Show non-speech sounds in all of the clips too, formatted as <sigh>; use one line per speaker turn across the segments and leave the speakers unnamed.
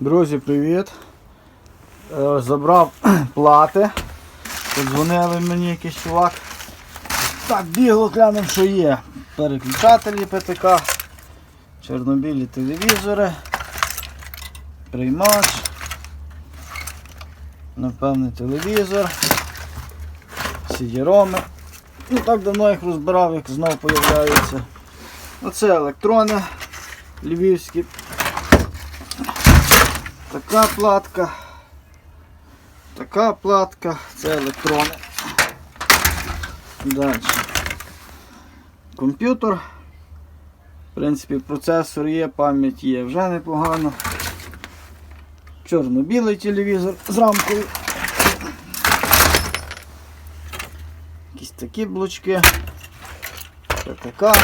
Друзі, привіт. Е, Забрав <clears throat> плати. Подзвонили мені якийсь чувак. Так, бігло глянув, що є. Переключателі ПТК, чорнобілі телевізори, приймач, напевне телевізор, сідіроми. Ну так давно їх розбирав, як знову появляються. Оце електрони львівські. Така платка. Така платка, це електрони. Далі. Комп'ютер. В принципі, процесор є, пам'ять є, вже непогано. Чорно-білий телевізор з рамкою. Якісь такі блочки. Така.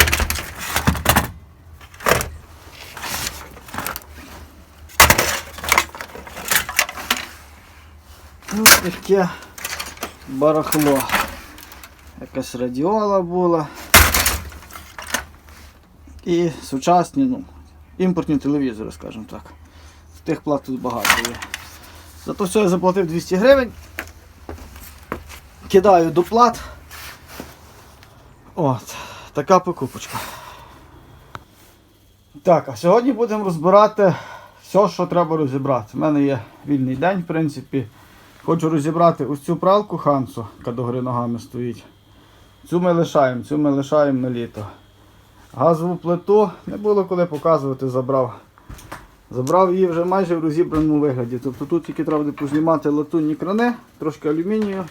Ось таке барахло. Якась радіола була. І сучасні, ну, імпортні телевізори, скажімо так. Тих плат тут багато є. Зато все я заплатив 200 гривень. Кидаю до плат. От, така покупочка. Так, а сьогодні будемо розбирати все, що треба розібрати. У мене є вільний день, в принципі. Хочу розібрати ось цю пралку Хансу, яка догори ногами стоїть. Цю ми лишаємо, цю ми лишаємо на літо. Газову плиту не було коли показувати, забрав. Забрав її вже майже в розібраному вигляді. Тобто тут тільки треба буде познімати латунні крани, трошки алюмінію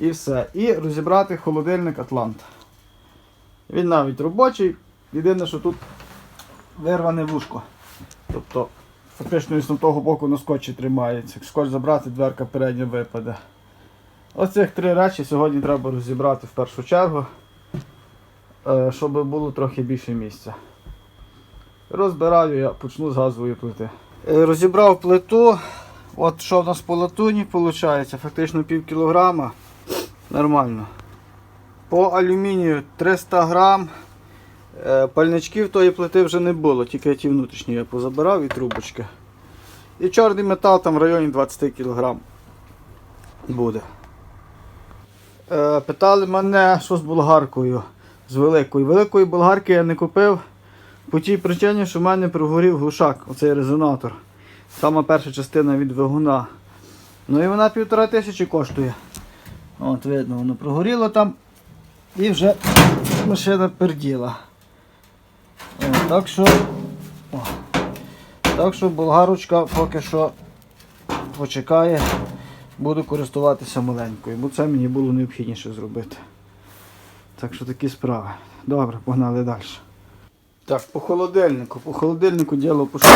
і все. І розібрати холодильник Атлант. Він навіть робочий. Єдине, що тут вирване вушко. Тобто фактично і з того боку на скотчі тримається. Як скотч забрати, дверка передня випаде. Оцих три речі сьогодні треба розібрати в першу чергу, е, щоб було трохи більше місця. Розбираю я почну з газової плити. Е, Розібрав плиту. От що в нас по латуні виходить, фактично пів кілограма. Нормально. По алюмінію 300 грам. Е, Пальничків тої плити вже не було, тільки ті внутрішні я позабирав і трубочки. І чорний метал там в районі 20 кг буде. Е, Питали мене, що з болгаркою, з великою. Великої болгарки я не купив по тій причині, що в мене прогорів глушак, оцей резонатор. Сама перша частина від двигуна. Ну і вона півтора тисячі коштує. От видно, воно прогоріло там і вже машина перділа. Так що так що болгарочка поки що почекає, буду користуватися маленькою, бо це мені було необхідніше зробити. Так що такі справи. Добре, погнали далі. Так, по холодильнику. По холодильнику діло пошло.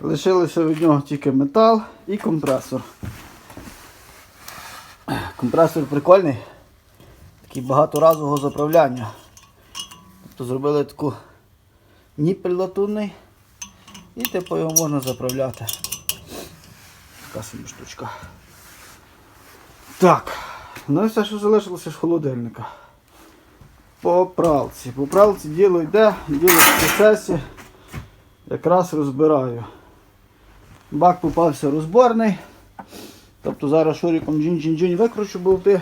Лишилося від нього тільки метал і компресор. Компресор прикольний, такий багаторазового заправляння. Тобто зробили таку ніпель латунний і типу його можна заправляти. Така собі штучка. Так, ну і все, що залишилося з холодильника. По пралці. По пралці діло йде, діло в процесі. Якраз розбираю. Бак попався розборний. Тобто зараз шуриком джин-джин-джин викручу болти.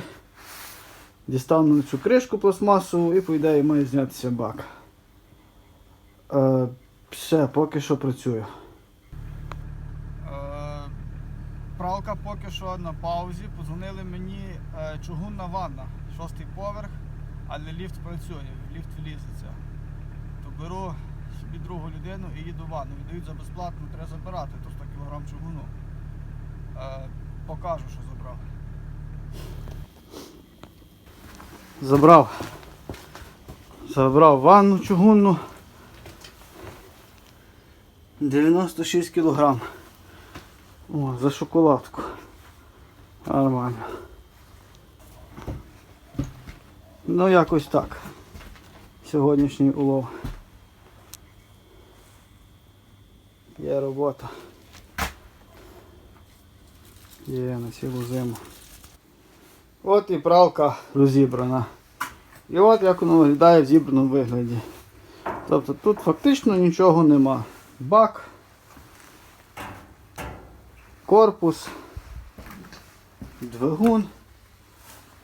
Дістану цю кришку пластмасову і по ідеї має знятися бак. Е, все, поки що працюю. Е, Пралка поки що на паузі. Позвонили мені е, чугунна ванна, шостий поверх, але ліфт працює, ліфт влізеться. То беру собі другу людину і їду в ванну. Віддають за безплатно, треба забирати, то 100 кг чугуну. Е, покажу, що забрав. Забрав. Забрав ванну чугунну. 96 кілограм. О, за шоколадку. Нормально. Ну якось так. Сьогоднішній улов. Є робота. Є на цілу зиму. От і пралка розібрана. І от як воно виглядає в зібраному вигляді. Тобто тут фактично нічого нема. Бак, корпус, двигун.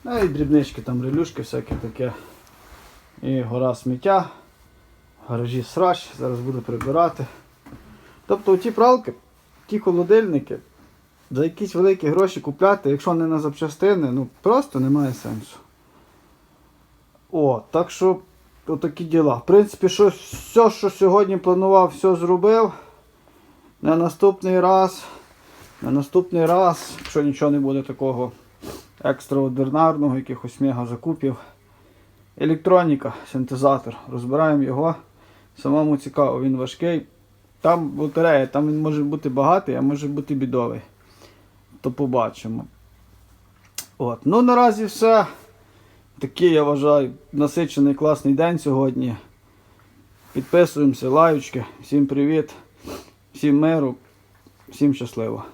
Ну і дрібнички, там релюшки, всяке таке. І гора сміття. Гаражі срач, зараз буду прибирати. Тобто ті пралки, ті холодильники, за якісь великі гроші купляти, якщо не на запчастини, ну просто немає сенсу. О, так що отакі діла. В принципі, що, все, що сьогодні планував, все зробив. На наступний раз, на наступний раз, якщо нічого не буде такого екстраординарного, якихось мега закупів. Електроніка, синтезатор. Розбираємо його. Самому цікаво, він важкий. Там батарея, там він може бути багатий, а може бути бідовий. То побачимо. От. Ну наразі все. Такий, я вважаю, насичений класний день сьогодні. Підписуємося, лайочки. Всім привіт, всім миру, всім щасливо.